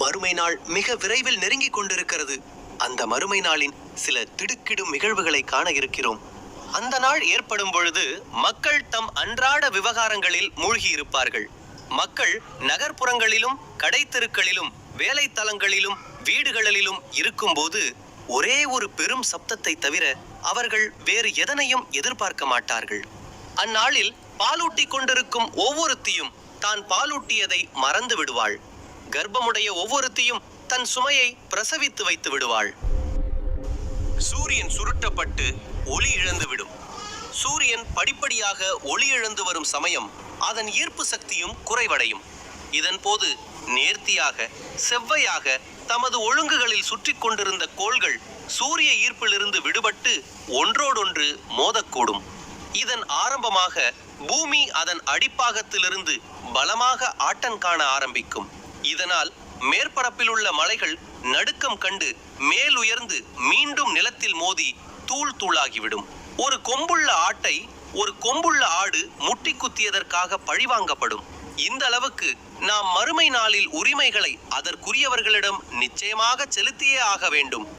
மறுமை நாள் மிக விரைவில் நெருங்கிக் கொண்டிருக்கிறது. அந்த மறுமை நாளின் சில திடுக்கிடும் நிகழ்வுகளை காண இருக்கிறோம். அந்த நாள் ஏற்படும் பொழுது மக்கள் தம் அன்றாட விவகாரங்களில் மூழ்கியிருப்பார்கள். மக்கள் நகர்ப்புறங்களிலும் கடைத்தெருக்களிலும் வேலை தலங்களிலும் வீடுகளிலும் இருக்கும்போது ஒரே ஒரு பெரும் சப்தத்தை தவிர அவர்கள் வேறு எதனையும் எதிர்பார்க்க மாட்டார்கள். அந்நாளில் பாலூட்டி கொண்டிருக்கும் ஒவ்வொருத்தியும் தான் பாலூட்டியதை மறந்து விடுவாள். கர்ப்பமுடைய ஒவ்வொருத்தியும் தன் சுமையை பிரசவித்து வைத்து விடுவாள். சூரியன் சுருட்டப்பட்டு ஒளி இழந்துவிடும். சூரியன் படிப்படியாக ஒளி இழந்து வரும் சமயம் அதன் ஈர்ப்பு சக்தியும் குறைவடையும். இதன் போது நேர்த்தியாக செவ்வையாக தமது ஒழுங்குகளில் சுற்றி கொண்டிருந்த கோள்கள் சூரிய ஈர்ப்பிலிருந்து விடுபட்டு ஒன்றோடொன்று மோதக்கூடும். இதன் ஆரம்பமாக பூமி அதன் அடிப்பாகத்திலிருந்து பலமாக ஆட்டம் காண ஆரம்பிக்கும். இதனால் மேற்பரப்பில் உள்ள மலைகள் நடுக்கம் கண்டு மேல் உயர்ந்து மீண்டும் நிலத்தில் மோதி தூள் தூளாகிவிடும். ஒரு கொம்புள்ள ஆட்டை ஒரு கொம்புள்ள ஆடு முட்டி குத்தியதற்காக பழிவாங்கப்படும். இந்த அளவுக்கு நாம் மறுமை நாளில் உரிமைகளை அதற்குரியவர்களிடம் நிச்சயமாக செலுத்தியே ஆக வேண்டும்.